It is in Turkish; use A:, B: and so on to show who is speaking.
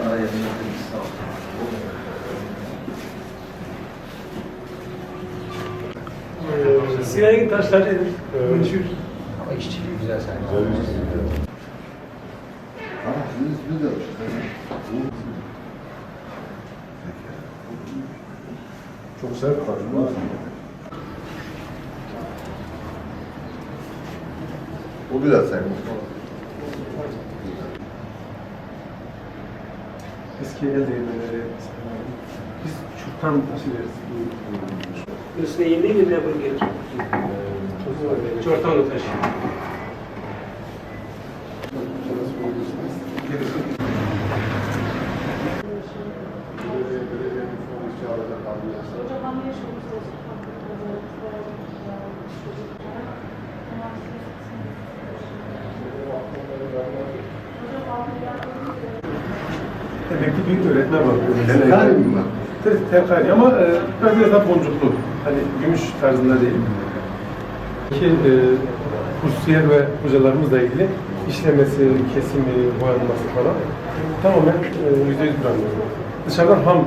A: araya çekilmiş sağ ol.
B: Ee, Sinan taşlar meşhur.
C: Ama işçiliği güzel sanki.
D: Ama sizin isminiz de var. Çok sert var. O biraz sen.
B: Eski el değirmenleri. Biz taşı deriz.
E: Üstüne yemeği mi yapın gelir?
B: Çortanlı taşı. Emekli büyük öğretmen var.
D: Terkari mi var?
B: Tabii terkari ama e, biraz daha boncuklu. Hani gümüş tarzında değil. Ki e, kursiyer ve hocalarımızla ilgili işlemesi, kesimi, boyanması falan tamamen e, yüzde yüz. Dışarıdan ham